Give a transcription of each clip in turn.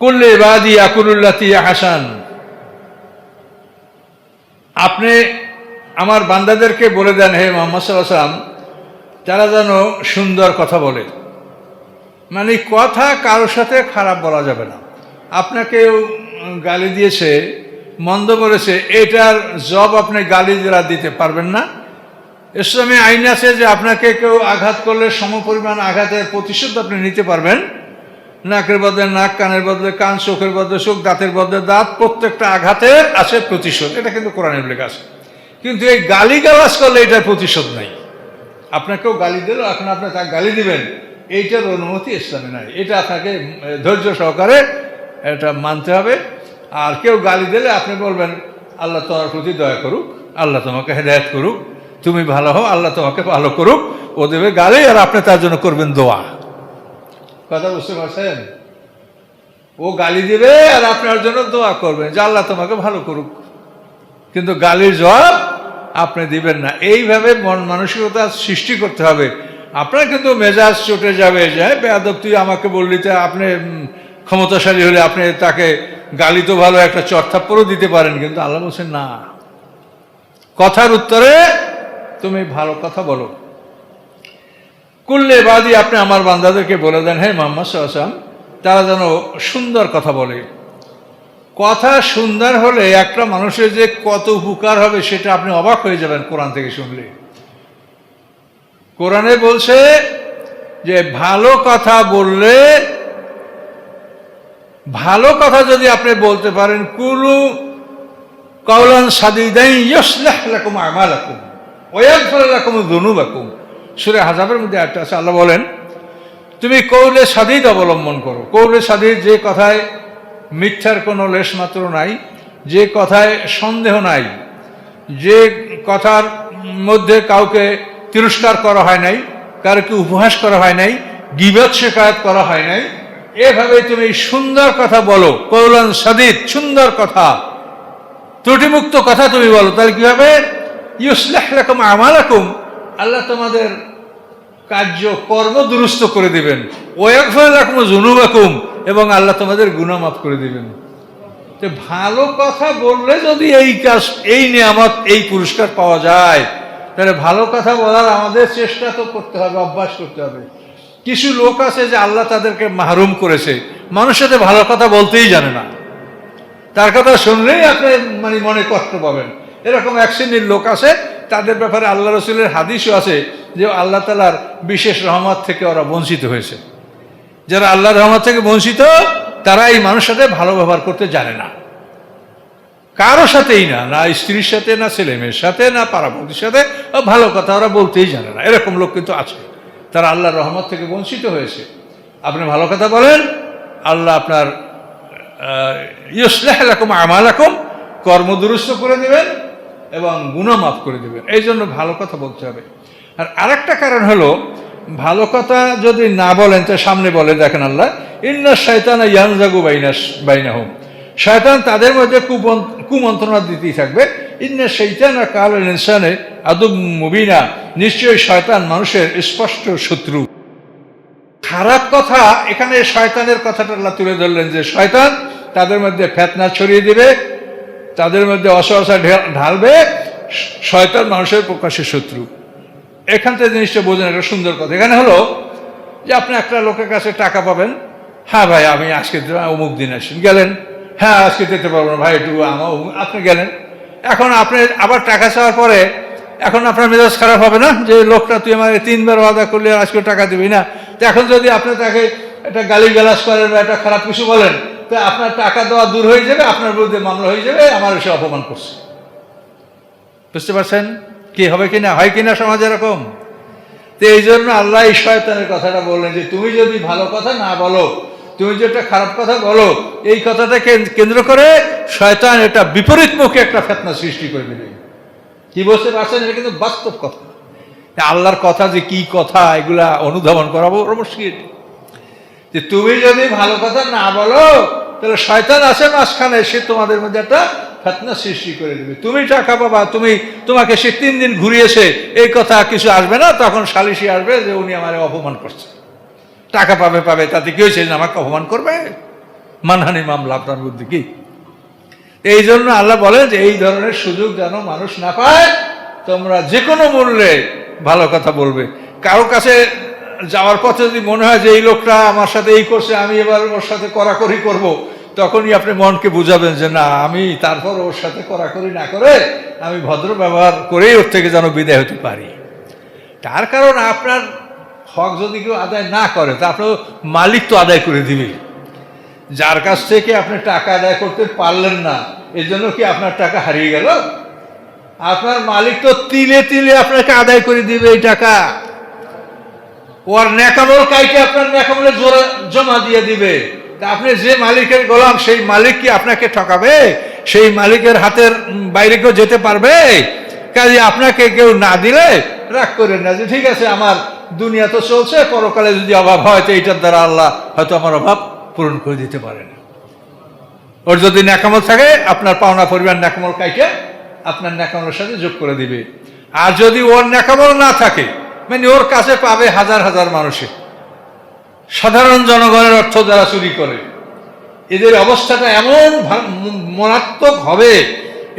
কুল্লে বাদি আকুলুল্লাতি হাসান। আপনি আমার বান্দাদেরকে বলে দেন, হে মোহাম্মদ সাল্লাম তারা যেন সুন্দর কথা বলে। মানে কথা কারোর সাথে খারাপ বলা যাবে না। আপনাকে গালি দিয়েছে, মন্দ করেছে, এটার জব আপনি গালি যারা দিতে পারবেন না। ইসলামে আইন আছে যে আপনাকে কেউ আঘাত করলে সমপরিমাণ আঘাতের প্রতিশোধ আপনি নিতে পারবেন। নাকের বদলে নাক, কানের বদলে কান, চোখের বদলে চোখ, দাঁতের বদলে দাঁত, প্রত্যেকটা আঘাতের আছে প্রতিশোধ। এটা কিন্তু কোরআনের লেখা আছে। কিন্তু এই গালি গালাজ করলে এটার প্রতিশোধ নাই। আপনাকেও গালি দিল, এখন আপনি তাকে গালি দিবেন, এইটার অনুমতি ইসলামে নাই। এটা আপনাকে ধৈর্য সহকারে এটা মানতে হবে। আর কেউ গালি দিলে আপনি বলবেন, আল্লাহ তোমার প্রতি দয়া করুক, আল্লাহ তোমাকে হেদায়ত করুক, তুমি ভালো হও, আল্লাহ তোমাকে ভালো করুক, ও দেবে গালি, আর আপনি তার জন্য করবেন দোয়া। কথা বুঝতে পারছেন? ও গালি দিবে আর আপনার জন্য দোয়া করবেন যে আল্লাহ তোমাকে ভালো করুক। কিন্তু গালির জবাব আপনি দিবেন না। এইভাবে মন মানসিকতা সৃষ্টি করতে হবে। আপনার কিন্তু মেজাজ চটে যাবে যে বেয়াদব, তুই আমাকে বললি তো আপনি ক্ষমতাশালী হলে আপনি তাকে গালি তো ভালো একটা চর্থাপ্পরও দিতে পারেন। কিন্তু আল্লাহ বলছেন, না। কথার উত্তরে তুমি ভালো কথা বলো। কুল্লে বাদি আপনি আমার বান্দাদেরকে বলে দেন হ্যাঁ মোহাম্মদ সাল্লাম তারা যেন সুন্দর কথা বলে। কথা সুন্দর হলে একটা মানুষের যে কত উপকার হবে সেটা আপনি অবাক হয়ে যাবেন কোরআন থেকে শুনলে। কোরআনে বলছে যে, ভালো কথা বললে, ভালো কথা যদি আপনি বলতে পারেন, কুলু কৌলান সাদিদাই ইয়সলাহ লাকুম আমালাকুম ওয়াগফির লাকুম যুনুবাকুম। সূরা হাজাবের মধ্যে একটা আছে, আল্লাহ বলেন, তুমি কৌলে সাদিদ অবলম্বন করো। কৌলে সাদিদ যে কথায় মিথ্যার কোনো লেশমাত্র নাই, যে কথায় সন্দেহ নাই, যে কথার মধ্যে কাউকে তিরস্কার করা হয় নাই, কারোকে উপহাস করা হয় নাই, গিবত শেখায়ত করা হয় নাই এভাবে তুমি সুন্দর কথা বলো, কৌলান সাদিদ, সুন্দর কথা। ত্রুটিমুক্ত কথা তুমি বলো, তাহলে কি হবে ইউসলাহ রকম আমালাকুম। আল্লাহ তোমাদের কার্য কর্ম দুরুস্ত করে দিবেন। ওয়াকফর রাখম জুনুবাকুম এবং আল্লাহ তোমাদের গুণামাফ করে দিবেন। তো ভালো কথা বললে যদি এই কাজ, এই নিয়ামত, এই পুরস্কার পাওয়া যায়, তাহলে ভালো কথা বলার আমাদের চেষ্টা তো করতে হবে, অভ্যাস করতে হবে। কিছু লোক আছে যে আল্লাহ তাদেরকে মাহরুম করেছে মানুষের সাথে ভালো কথা বলতেই জানে না। তার কথা শুনলেই আপনি মানে মনে কষ্ট পাবেন। এরকম এক শ্রেণির লোক আছে তাদের ব্যাপারে আল্লাহ রসুলের হাদিসও আছে যে আল্লাহ তালার বিশেষ রহমত থেকে ওরা বঞ্চিত হয়েছে। যারা আল্লাহ রহমত থেকে বঞ্চিত তারা এই মানুষের সাথে ভালো ব্যবহার করতে জানে না। কারও সাথেই না না স্ত্রীর সাথে, না ছেলে মেয়ের সাথে, না পাড়াপতির সাথে ভালো কথা ওরা বলতেই জানে না। এরকম লোক কিন্তু আছে। তারা আল্লাহর রহমত থেকে বঞ্চিত হয়েছে। আপনি ভালো কথা বলেন, আল্লাহ আপনার ইউসলাহ রকম আমালাকুম কর্ম দুরুস্ত করে দেবেন। এবং গুণা মাফ করে দেবেন এই জন্য ভালো কথা বলতে হবে। আর আরেকটা কারণ হলো, ভালো কথা যদি না বলেন, তো সামনে বলে দেখেন আল্লাহ, ইন্না শয়তানা ইয়ানজাগু বাইনাস বাইনাহুম। শয়তান তাদের মধ্যে কুমন্ত্রণা দিতেই থাকবে, ইন্না শৈতানা কাল ইনসানে আদম মুবিনা। নিশ্চয়ই শয়তান মানুষের স্পষ্ট শত্রু। খারাপ কথা, এখানে শয়তানের কথাটা আল্লাহ তুলে ধরলেন যে শয়তান তাদের মধ্যে ফেতনা ছড়িয়ে দিবে তাদের মধ্যে অসহসা ঢালবে শয়তান মানুষের প্রকাশ্যে শত্রু। এখান থেকে জিনিসটা বোঝেন একটা সুন্দর কথা। এখানে হলো যে আপনি একটা লোকের কাছে টাকা পাবেন। হ্যাঁ ভাই, আমি আজকে অমুক দিন আসেন। গেলেন? হ্যাঁ আজকে দিতে পারব না ভাই, একটু আমার আপনি গেলেন। এখন আপনি আবার টাকা চাওয়ার পরে, এখন আপনার মেজাজ খারাপ হবে না? যে লোকটা, তুই আমাকে তিনবার ওয়াদা করলে আজকে টাকা দিবি না? তো এখন যদি আপনি তাকে একটা গালি গালাজ করেন বা একটা খারাপ কিছু বলেন তো আপনার টাকা দেওয়া দূর হয়ে যাবে, আপনার বিরুদ্ধে মামলা হয়ে যাবে, আমার সে অপমান করছে। বুঝতে পারছেন? কি হবে কিনা হয় কিনা সমাজ এরকম? তো এই জন্য আল্লাহ এই শয়তানের কথাটা বললেন যে, তুমি যদি ভালো কথা না বলো, তুমি যে একটা খারাপ কথা বলো, এই কথাটাকে কেন্দ্র করে শয়তান এটা বিপরীত মুখে একটা ফেতনা সৃষ্টি করে দেবে। কি বলতে পারছেন? এটা কিন্তু বাস্তব কথা। আল্লাহর কথা যে কি কথা, এগুলা অনুধাবন করা বড় মুশকিল। যে তুমি যদি ভালো কথা না বলো তাহলে শয়তান আছে মাঝখানে, সে তোমাদের মধ্যে একটা ফেতনা সৃষ্টি করে দেবে। তুমি টাকা পাবা, তুমি তোমাকে সে তিন দিন ঘুরিয়েছে, এই কথা কিছু আসবে না, তখন সালিশি আসবে যে উনি আমার অপমান করছে। টাকা পাবে পাবে, তাতে কি হয়েছে? আমাকে অপমান করবে? মানহানি মামলা, আপনার বুদ্ধি কি? এই জন্য আল্লাহ বলেন যে এই ধরনের সুযোগ যেন মানুষ না পায়, তোমরা যে কোনো মূল্যে ভালো কথা বলবে। কারও কাছে যাওয়ার পথে যদি মনে হয় যে এই লোকটা আমার সাথে এই করছে, আমি এবার ওর সাথে করাকরি করব। তখনই আপনি মনকে বুঝাবেন যে না, আমি তারপর ওর সাথে করাকরি না করে আমি ভদ্র ব্যবহার করেই ওর থেকে যেন বিদায় হতে পারি। তার কারণ আপনার হক যদি কেউ আদায় না করে, তা আপনার মালিক তো আদায় করে দিবে। যার কাছ থেকে আপনি টাকা আদায় করতে পারলেন না, এর জন্য কি আপনার টাকা হারিয়ে গেল? আপনার মালিক তো তিলে তিলে আপনাকে আদায় করে দিবে এই টাকা। ওর ন্যাকামল কাইকে আপনার ন্যাকামলে জোরে- জমা দিয়ে দিবে। আপনি যে মালিকের গোলাম, সেই মালিক কি আপনাকে ঠকাবে? সেই মালিকের হাতের বাইরে কেউ যেতে পারবে? কাজে আপনাকে কেউ না দিলে রাগ করেন না যে, ঠিক আছে, আমার দুনিয়া তো চলছে, পরকালে যদি অভাব হয়, তো এইটার দ্বারা আল্লাহ হয়তো আমার অভাব পূরণ করে দিতে পারেন। ওর যদি ন্যাকামল থাকে, আপনার পাওনা পরিমাণ ন্যাকামল কাইকে আপনার ন্যাকামলের সাথে যোগ করে দিবে। আর যদি ওর ন্যাকামল না থাকে মানে ওর কাছে পাবে হাজার হাজার মানুষে। সাধারণ জনগণের অর্থ যারা চুরি করে। এদের অবস্থাটা এমন মারাত্মক হবে,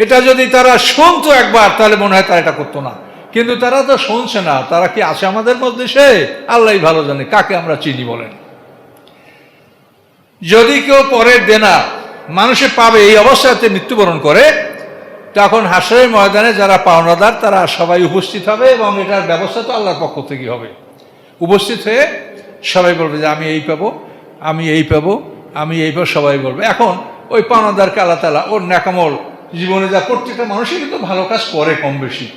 এটা যদি তারা শুনতো একবার, তাহলে মনে হয় তারা এটা করতো না। কিন্তু তারা তো শুনছে না, তারা কি আছে আমাদের মধ্যে সে? আল্লাহ ভালো জানে, কাকে আমরা চিনি বলেন। যদি কেউ পরের দেনা মানুষে পাবে এই অবস্থাতে মৃত্যুবরণ করে তখন হাসরের ময়দানে যারা পাওনাদার, তারা সবাই উপস্থিত হবে এবং এটার ব্যবস্থা তো আল্লাহর পক্ষ থেকে হবে। উপস্থিত হয়ে সবাই বলবে যে, আমি এই পাবো, আমি এই পাবো, আমি এই পাবো, সবাই বলবে। এখন ওই পাওনাদারকে আল্লাহ তালা ওর ন্যাকামল জীবনে যা প্রত্যেকটা মানুষই কিন্তু ভালো কাজ করে কম বেশি।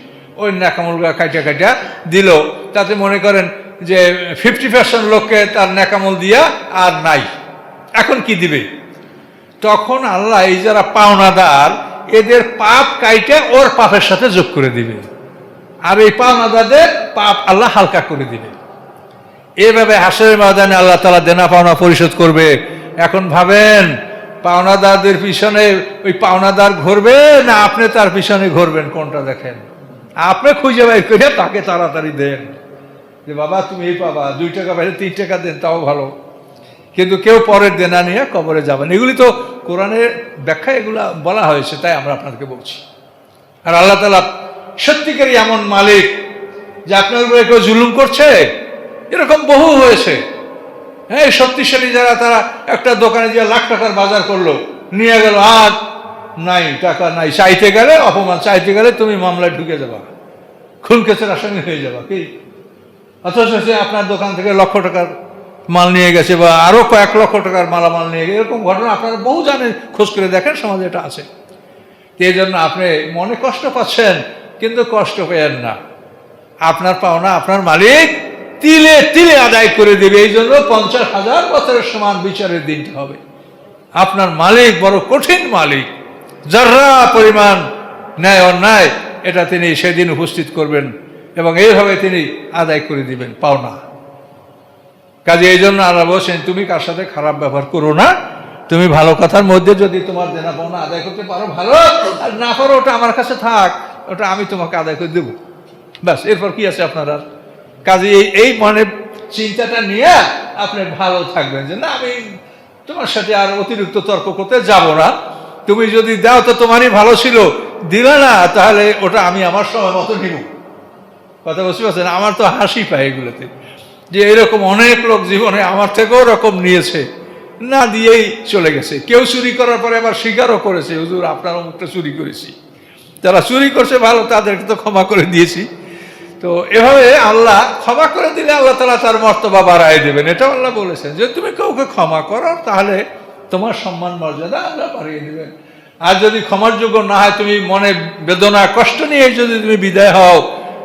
ওই ন্যাকামলগুলো কাটা কাটা দিল। তাতে মনে করেন যে ফিফটি পার্সেন্ট লোককে তার ন্যাকামল দিয়া আর নাই। এখন কি দিবে? তখন আল্লাহ এই যারা পাওনাদার এদের পাপ কাইটে ওর পাপের সাথে যোগ করে দিবে। আর এই পাওনাদারদের পাপ আল্লাহ হালকা করে দিবে। এভাবে হাসের ময়দানে আল্লাহ তালা দেনা পাওনা পরিশোধ করবে। এখন ভাবেন, পাওনাদারদের পিছনে ওই পাওনাদার ঘুরবে না আপনি তার পিছনে ঘুরবেন, কোনটা দেখেন? আপনি খুঁজে বের করে তাকে তাড়াতাড়ি দেন। যে বাবা, তুমি এই পাবা, দুই টাকা বাইরে তিন টাকা দেন, তাও ভালো। কিন্তু কেউ পরের দেনা নিয়ে কবরে যাবেন এগুলি তো কোরআনের ব্যাখ্যা এগুলা বলা হয়েছে, তাই আমরা আপনাদেরকে বলছি। আর আল্লাহ তালা সত্যিকারই এমন মালিক, যে আপনার উপরে কেউ জুলুম করছে? এরকম বহু হয়েছে। হ্যাঁ শক্তিশালী যারা, তারা একটা দোকানে গিয়ে লাখ টাকার বাজার করল, নিয়ে গেল, আর নাই, টাকা নাই, চাইতে গেলে অপমান, চাইতে গেলে তুমি মামলায় ঢুকে যাবা। খুন কেসের আসামি হয়ে যাবা, কি? অথচ সে আপনার দোকান থেকে লক্ষ টাকার মাল নিয়ে গেছে বা আরও কয়েক লক্ষ টাকার মালামাল নিয়ে গেছে, এরকম ঘটনা আপনারা বহু জানেন, খোঁজ করে দেখেন, সমাজে এটা আছে। এই জন্য আপনি মনে কষ্ট পাচ্ছেন, কিন্তু কষ্ট পেয়েন না। আপনার পাওনা আপনার মালিক তিলে তিলে আদায় করে দেবে, এই জন্য পঞ্চাশ হাজার বছরের সমান বিচারের দিনটা হবে। আপনার মালিক বড় কঠিন মালিক যারা পরিমাণ ন্যায় অন্যায়, এটা তিনি সেদিন উপস্থিত করবেন এবং এইভাবে তিনি আদায় করে দিবেন পাওনা। কাজে এই জন্য আল্লাহ বলছেন, তুমি কার সাথে খারাপ ব্যবহার করো না? তুমি ভালো কথার মধ্যে যদি তোমার দেনা পাওনা আদায় করতে পারো, ভালো। আর না পারো, ওটা আমার কাছে থাক। ওটা আমি তোমাকে আদায় করে দেবো। ব্যাস, এরপর কি আছে আপনার আর? কাজে এই এই মনে চিন্তাটা নিয়ে আপনি ভালো থাকবেন যে, না, আমি তোমার সাথে আর অতিরিক্ত তর্ক করতে যাব না। তুমি যদি দাও তো তোমারই ভালো ছিল। দিলে না, তাহলে ওটা আমি আমার সময় মতো নিব। কথা বুঝতে পারছেন? আমার তো হাসি পায় এগুলোতে। যে এরকম অনেক লোক জীবনে আমার থেকেও রকম নিয়েছে। না দিয়েই চলে গেছে। কেউ চুরি করার পরে আবার স্বীকারও করেছে, হুজুর, আপনার অমুকটা চুরি করেছি। যারা চুরি করছে ভালো, তাদেরকে তো ক্ষমা করে দিয়েছি। তো এভাবে আল্লাহ ক্ষমা করে দিলে আল্লাহ তালা তার মর্তবা বাড়ায় দেবেন। এটা আল্লাহ বলেছেন যে, তুমি কাউকে ক্ষমা করো, তাহলে তোমার সম্মান মর্যাদা আল্লাহ বাড়িয়ে দেবেন। আর যদি ক্ষমার যোগ্য না হয়, তুমি মনে বেদনা, কষ্ট নিয়ে যদি তুমি বিদায় হও,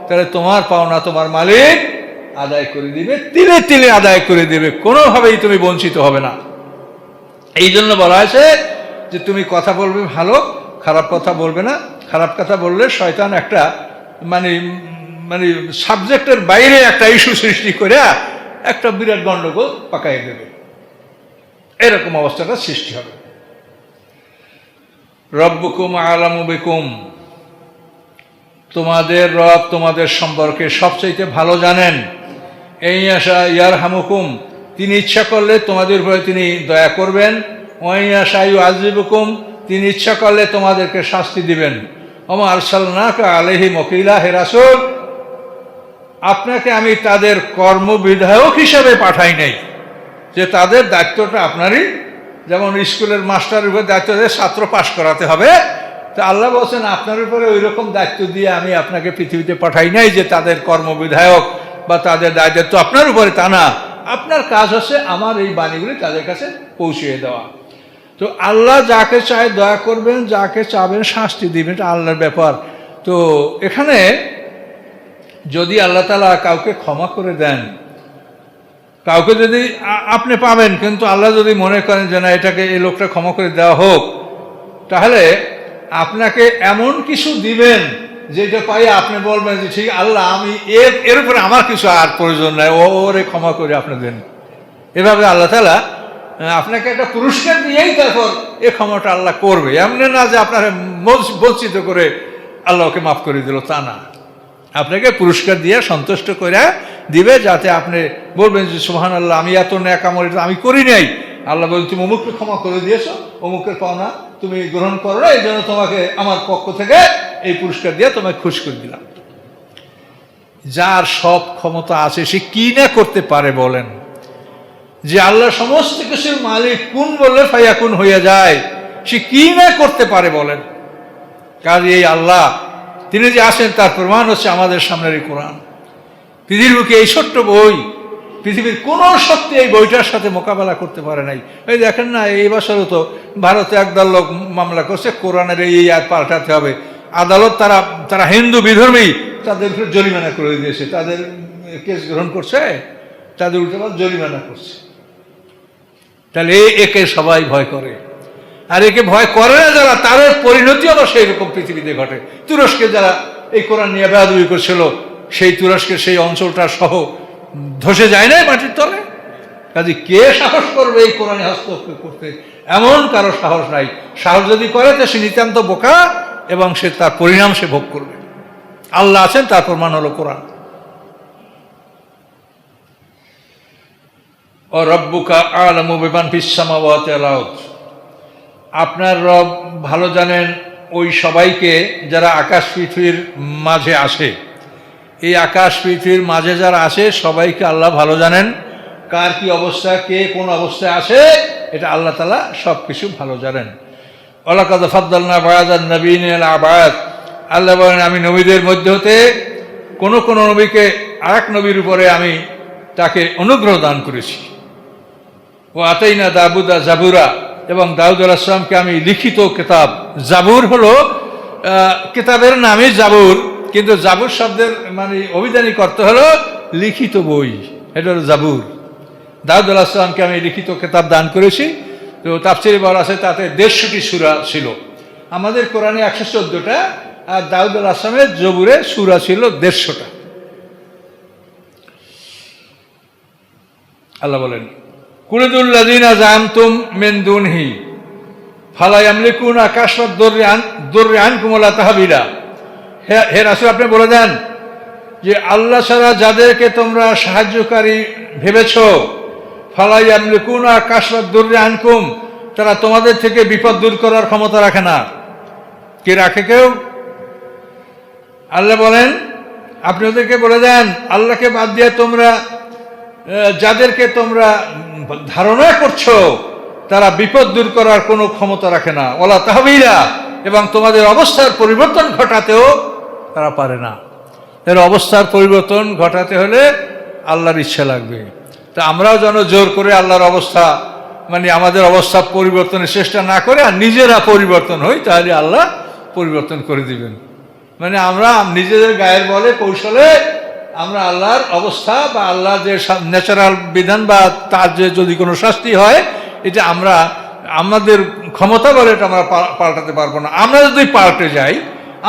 তাহলে তোমার পাওনা তোমার মালিক আদায় করে দিবে, তিলে তিলে আদায় করে দিবে। কোনোভাবেই তুমি বঞ্চিত হবে না। এই জন্য বলা হয়েছে যে তুমি কথা বলবে ভালো, খারাপ কথা বলবে না। খারাপ কথা বললে শয়তান একটা মানে মানে সাবজেক্টের বাইরে একটা ইস্যু সৃষ্টি করে একটা বিরাট গণ্ডগোল পাকাই দেবে। এরকম অবস্থাটা সৃষ্টি হবে। রব্বকুম আলামু বিকুম। তোমাদের রব তোমাদের সম্পর্কে সবচাইতে ভালো জানেন। এই আশা ইয়ার হামুকুম তিনি ইচ্ছা করলে তোমাদের উপরে তিনি দয়া করবেন। ওয়াইয়া সাইউ আজিবুকুম তিনি ইচ্ছা করলে তোমাদেরকে শাস্তি দিবেন। ওমা আরসালনাকা আলহি মকিলা হেরাসুল আপনাকে আমি তাদের কর্মবিধায়ক হিসাবে পাঠাই নাই, যে তাদের দায়িত্বটা আপনারই। যেমন স্কুলের মাস্টারের উপর দায়িত্ব দিয়ে ছাত্র পাশ করাতে হবে, তো আল্লাহ বলছেন, আপনার উপরে ওই রকম দায়িত্ব দিয়ে আমি আপনাকে পৃথিবীতে পাঠাই নাই যে তাদের কর্মবিধায়ক বা তাদের দায়িত্ব আপনার উপরে তা না। আপনার কাজ হচ্ছে আমার এই বাণীগুলি তাদের কাছে পৌঁছিয়ে দেওয়া। তো আল্লাহ যাকে চায় দয়া করবেন, যাকে চাবেন শাস্তি দিবেন, এটা আল্লাহর ব্যাপার। তো এখানে যদি আল্লাহ তালা কাউকে ক্ষমা করে দেন, কাউকে যদি আপনি পাবেন, কিন্তু আল্লাহ যদি মনে করেন যে না, এটাকে এই লোকটা ক্ষমা করে দেওয়া হোক, তাহলে আপনাকে এমন কিছু দিবেন যেটা পাই, আপনি বলবেন যে ঠিক, আল্লাহ, আমি এর এর উপরে আমার কিছু আর প্রয়োজন নাই। ও, ওরে ক্ষমা করে আপনি দেন। এভাবে আল্লাহ তালা আপনাকে একটা পুরস্কার দিয়েই তারপর এ ক্ষমাটা আল্লাহ করবে। এমনি না যে আপনার বঞ্চ- বঞ্চিত করে আল্লাহকে মাফ করে দিল, তা না। আপনাকে পুরস্কার দিয়ে সন্তুষ্ট করে দিবে, যাতে আপনি বলবেন যে সোহান আল্লাহ আমি এত ন্যাক এটা আমি করি নাই। আল্লাহ বলছেন তুমি অমুককে ক্ষমা করে দিয়েছ, অমুকের পাওনা তুমি গ্রহণ করো এই জন্য তোমাকে আমার পক্ষ থেকে এই পুরস্কার দিয়ে তোমায় খুশ করে দিলাম। যার সব ক্ষমতা আছে, সে কি না করতে পারে বলেন? যে আল্লাহ সমস্ত কিছুর মালিক কোন বললে ফাইয়াকুন হইয়া যায়, সে কি না করতে পারে বলেন? কাজে এই আল্লাহ, তিনি যে আসেন তার প্রমাণ হচ্ছে আমাদের সামনের এই কোরআন। পৃথিবীর বুকে এই ছোট্ট বই, পৃথিবীর কোনো শক্তি এই বইটার সাথে মোকাবেলা করতে পারে নাই। এই দেখেন না, এই বছরও তো ভারতে একদল লোক মামলা করছে, কোরআনের এই আর পাল্টাতে হবে। আদালত তারা তারা হিন্দু বিধর্মী, তাদের উপরে জরিমানা করে দিয়েছে। তাদের কেস গ্রহণ করছে, তাদের উল্টে জরিমানা করছে। তাহলে একে সবাই ভয় করে। আর একে ভয় করে না যারা, তাদের পরিণতি আবার সেই রকম পৃথিবীতে ঘটে। তুরস্কে যারা এই কোরআন নিয়ে বেয়াদবি করছিল, সেই তুরস্কের সেই অঞ্চলটা সহ ধসে যায় না মাটির তলে? কাজে কে সাহস করবে এই কোরআনে হস্তক্ষেপ করতে? এমন কারও সাহস নাই। সাহস যদি করে, তো সে নিতান্ত বোকা। এবং সে তার পরিণাম সে ভোগ করবে। আল্লাহ আছেন, তার প্রমাণ হলো কোরআন। ও রব্বুকা আলমু বিমান আলাউত আপনার রব ভালো জানেন, ওই সবাইকে যারা আকাশ পৃথিবীর মাঝে আসে। এই আকাশ পৃথিবীর মাঝে যারা আসে, সবাইকে আল্লাহ ভালো জানেন। কার কি অবস্থা, কে কোন অবস্থায় আসে, এটা আল্লাহ তালা সব কিছু ভালো জানেন। অলাকাদ ফাদ্দালনা বায়াদান নবীন আবায়াত আল্লাহ বলেন, আমি নবীদের মধ্যে হতে কোনো কোনো নবীকে আরেক নবীর উপরে আমি তাকে অনুগ্রহ দান করেছি। ও আতাইনা দাবুদা জাবুরা এবং দাউদ আলাহিসামকে আমি লিখিত কেতাব। জাবুর হলো কেতাবের নামই জাবুর, কিন্তু জাবুর শব্দের মানে অভিধানী অর্থ হলো লিখিত বই। এটা হলো জাবুর। দাউদ আলাহিসামকে আমি লিখিত কেতাব দান করেছি। তো তাফসিরে বলা আছে, তাতে দেড়শোটি সুরা ছিল। আমাদের কোরআনে একশো চোদ্দোটা, আর দাউদ আল আসলামের জবুরে সুরা ছিল দেড়শোটা। আল্লাহ বলেন কুলিদুল্লাদিনা জামতুম মেন দুনহি, ফালা ইয়ামলিকুন আকাশত দর্রে আন কুমলা তাহাবিলা। হে হে আপনি বলে দেন যে, আল্লাহ ছাড়া যাদেরকে তোমরা সাহায্যকারী ভেবেছ ফালা ইয়ামলিকুন আকাশত দর্রে আনকুম, তারা তোমাদের থেকে বিপদ দূর করার ক্ষমতা রাখে না। কে রাখে কেউ? আল্লাহ বলেন, আপনি ওদেরকে বলে দেন, আল্লাহকে বাদ দিয়ে তোমরা যাদেরকে তোমরা ধারণা করছ, তারা বিপদ দূর করার কোনো ক্ষমতা রাখে না। ওলা তাহবিলা, এবং তোমাদের অবস্থার পরিবর্তন ঘটাতেও তারা পারে না। এর অবস্থার পরিবর্তন ঘটাতে হলে আল্লাহর ইচ্ছা লাগবে। তা আমরাও যেন জোর করে আল্লাহর অবস্থা মানে আমাদের অবস্থা পরিবর্তনের চেষ্টা না করে আর নিজেরা পরিবর্তন হই, তাহলে আল্লাহ পরিবর্তন করে দিবেন। মানে আমরা নিজেদের গায়ের বলে কৌশলে আমরা আল্লাহর অবস্থা বা আল্লাহর যে ন্যাচারাল বিধান বা তার যে যদি কোনো শাস্তি হয়, এটা আমরা, আমাদের ক্ষমতা বলে এটা আমরা পাল্টাতে পারব না। আমরা যদি পাল্টে যাই,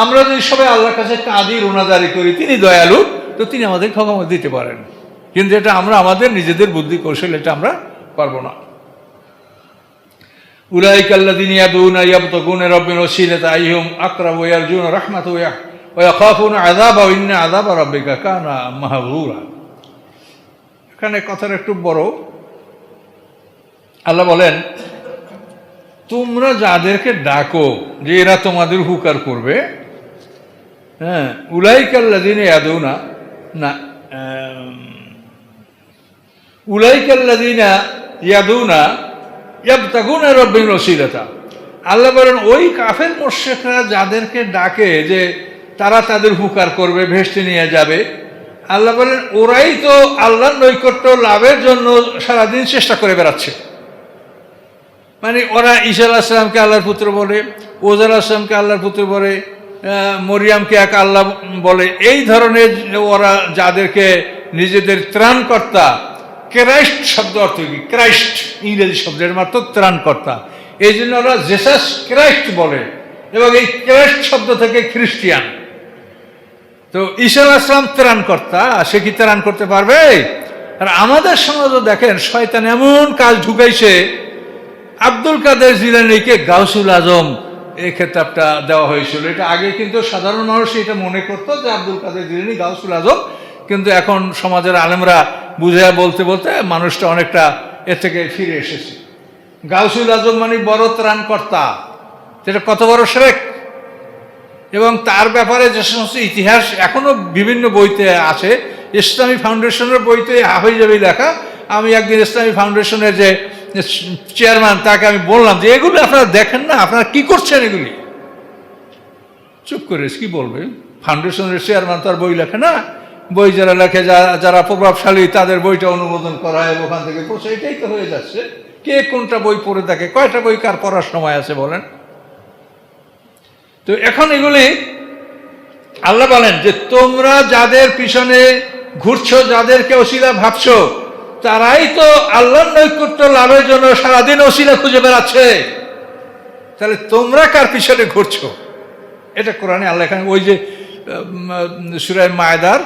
আমরা যদি সবাই আল্লাহর কাছে কাঁদি, রোনাদারি করি, তিনি দয়ালু, তো তিনি আমাদের ক্ষমতা দিতে পারেন। কিন্তু এটা আমরা আমাদের নিজেদের বুদ্ধি কৌশল এটা আমরা পারবো না أولئك الذين يدعون يبتغون ربهم وسيلة أيهم أقرب ويرجون رحمته ويخ- ويخافون عذابه وإن عذاب ربك كان محظورا এখানে কথাটা একটু বড় আল্লাহ বলেন তোমরা যাদেরকে ডাকো যে এরা তোমাদের হুকার করবে হ্যাঁ উলাইকাল্লাদিনে এদৌ না না উলাইকাল্লাদিনা ইয়াদুনা ইয়াবতাগুনা রব্বিন রসিলতা আল্লাহ বলেন, ওই কাফের মোর্শেকরা যাদেরকে ডাকে যে তারা তাদের হুকার করবে, ভেস্তে নিয়ে যাবে, আল্লাহ বলেন, ওরাই তো আল্লাহর নৈকট্য লাভের জন্য সারাদিন চেষ্টা করে বেড়াচ্ছে। মানে ওরা ঈশা আলাহিসামকে আল্লাহর পুত্র বলে ওজার আসলামকে আল্লাহর পুত্র বলে মরিয়ামকে এক আল্লাহ বলে, এই ধরনের ওরা যাদেরকে নিজেদের ত্রাণকর্তা ক্রাইস্ট শব্দ অর্থ কি? ক্রাইস্ট, ইংরেজি শব্দের মাত্র ত্রাণকর্তা এই জন্য ওরা জেসাস ক্রাইস্ট বলে এবং এই ক্রাইস্ট শব্দ থেকে খ্রিস্টিয়ান। তো ঈশা আসলাম ত্রাণকর্তা, সে কি ত্রাণ করতে পারবে? আর আমাদের সমাজও দেখেন, শয়তান এমন কাজ ঢুকাইছে, আব্দুল কাদের জিলানিকে গাউসুল আজম এই খেতাবটা দেওয়া হয়েছিল। এটা আগে কিন্তু সাধারণ মানুষ এটা মনে করতো যে আব্দুল কাদের জিলানি গাউসুল আজম, কিন্তু এখন সমাজের আলেমরা বুঝাইয়া বলতে বলতে মানুষটা অনেকটা এর থেকে ফিরে এসেছে। গাউসুল আজম মানে বড় ত্রাণকর্তা সেটা কত বড় শ্রেক এবং তার ব্যাপারে যে সমস্ত ইতিহাস এখনও বিভিন্ন বইতে আছে, ইসলামী ফাউন্ডেশনের বইতে হয়ে যাবে লেখা। আমি একদিন ইসলামী ফাউন্ডেশনের যে চেয়ারম্যান, তাকে আমি বললাম যে, এগুলো আপনারা দেখেন না, আপনারা কি করছেন এগুলি? চুপ করে কি বলবে? ফাউন্ডেশনের চেয়ারম্যান তার বই লেখে না। বই যারা লেখে যারা প্রভাবশালী, তাদের বইটা অনুমোদন করা হয়, ওখান থেকে পৌঁছে, এটাই তো হয়ে যাচ্ছে। কে কোনটা বই পড়ে থাকে কয়টা বই কার পড়ার সময় আছে বলেন? তো এখন এগুলি আল্লাহ বলেন যে, তোমরা যাদের পিছনে ঘুরছো, যাদেরকে অশিলা ভাবছ, তারাই তো আল্লাহর নৈকট্য লাভের জন্য সারাদিন অশিলা খুঁজে বেড়াচ্ছে। তাহলে তোমরা কার পিছনে ঘুরছো? এটা কোরআনে আল্লাহ এখানে ওই যে সুরায় মায়দার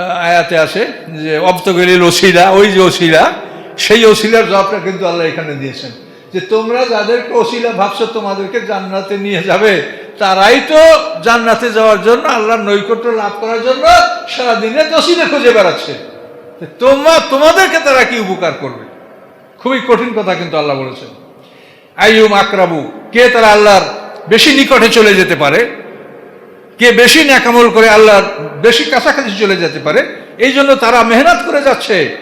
আয়াতে আছে যে, অব্তগলিল ওসিলা, ওই যে ওসিলা, সেই ওসিলার জবাবটা কিন্তু আল্লাহ এখানে দিয়েছেন। যে, তোমরা যাদেরকে ওসিলা ভাবছ তোমাদেরকে জান্নাতে নিয়ে যাবে, তারাই তো জান্নাতে যাওয়ার জন্য, আল্লাহর নৈকট্য লাভ করার জন্য সারাদিনে দোষীদের খুঁজে বেড়াচ্ছে। তোমরা, তোমাদেরকে তারা কি উপকার করবে? খুবই কঠিন কথা কিন্তু আল্লাহ বলেছেন। আইয়ুম আকরাবু কে তারা আল্লাহর বেশি নিকটে চলে যেতে পারে? কে বেশি ন্যাকামল করে আল্লাহর বেশি কাছাকাছি চলে যেতে পারে। এই জন্য তারা মেহনত করে যাচ্ছে।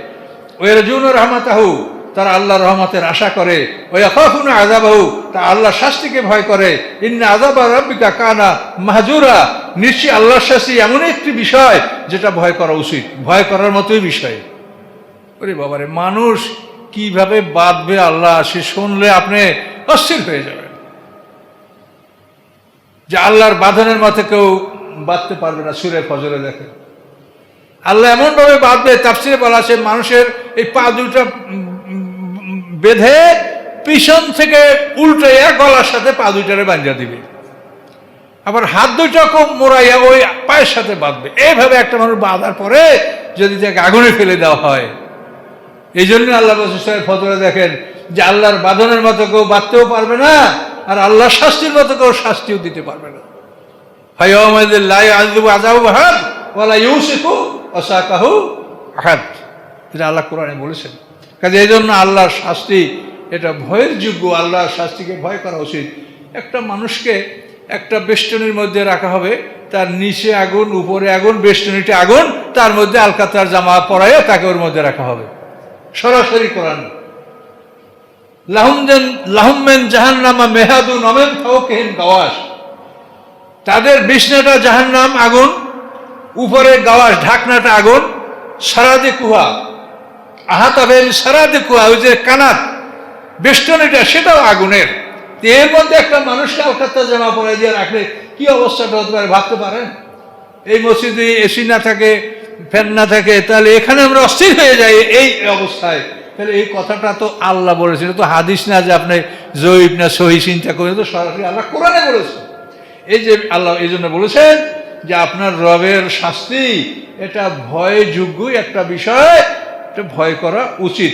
ওয়ারজুন রহমাতাহু, তারা আল্লাহর রহমতের আশা করে। ওই আকাফুন আজাবাহু তা আল্লাহ শাস্তিকে ভয় করে। ইন্না আজাবা রব্বিকা কানা মাহজুরা। নিশ্চয়ই আল্লাহর শাস্তি এমন একটি বিষয় যেটা ভয় করা উচিত। ভয় করার মতোই বিষয়। ওরে বাবারে, মানুষ কীভাবে বাঁধবে আল্লাহ, সে শুনলে আপনি অস্থির হয়ে যাবেন। যে আল্লাহর বাঁধনের মতে কেউ বাঁধতে পারবে না সুরে ফজরে দেখে। আল্লাহ এমনভাবে বাঁধবে, তাফসিরে বলা আছে, মানুষের এই পা দুটা বেঁধে পিছন থেকে উল্টাইয়া গলার সাথে পা দুইটারে বাঁধিয়া দিবে। আবার হাত দুইটাকে মোড়াইয়া ওই পায়ের সাথে বাঁধবে। এইভাবে একটা মানুষ বাঁধার পরে যদি তাকে আগুনে ফেলে দেওয়া হয়। এই জন্য আল্লাহ রসুলের ফতরে দেখেন যে আল্লাহর বাঁধনের মতো কেউ বাঁধতেও পারবে না, আর আল্লাহর শাস্তির মতো কেউ শাস্তিও দিতে পারবে না। আহাদ। এটা আল্লাহ কোরআনে বলেছেন। কাজে এই জন্য আল্লাহর শাস্তি, এটা ভয়ের যোগ্য, আল্লাহর শাস্তিকে ভয় করা উচিত। একটা মানুষকে একটা বেষ্টনীর মধ্যে রাখা হবে, তার নিচে আগুন, উপরে আগুন, বেষ্টনীতে আগুন, তার মধ্যে আলকাতার জামা পরাইয়া তাকে ওর মধ্যে রাখা হবে। সরাসরি কোরআন। লাহুমদেন লাহুমেন জাহান্নামা মেহাদু নমেন ফাওকেহিন গাওয়াস তাদের বিছনাটা জাহান্নাম আগুন, উপরে গাওয়াস ঢাকনাটা আগুন, সারাদে কুহা। আহাতাবেন সারাদে কুহা, ওই যে কানাত, বেষ্টনীটা, সেটাও আগুনের। এর মধ্যে একটা মানুষকে আলকাত্তা জামা পরে দিয়ে রাখলে কি অবস্থাটা হতে পারে, ভাবতে পারেন? এই মসজিদে এসি না থাকে ফ্যান না থাকে, তাহলে এখানে আমরা অস্থির হয়ে যাই এই অবস্থায়। তাহলে এই কথাটা তো আল্লাহ বলেছেন তো হাদিস না যে আপনি জয়ীব না সহি চিন্তা করে তো সরাসরি আল্লাহ কোরআনে বলেছেন এই যে আল্লাহ এই জন্য বলেছেন যে আপনার রবের শাস্তি, এটা ভয়যোগ্যই একটা বিষয়, এটা ভয় করা উচিত।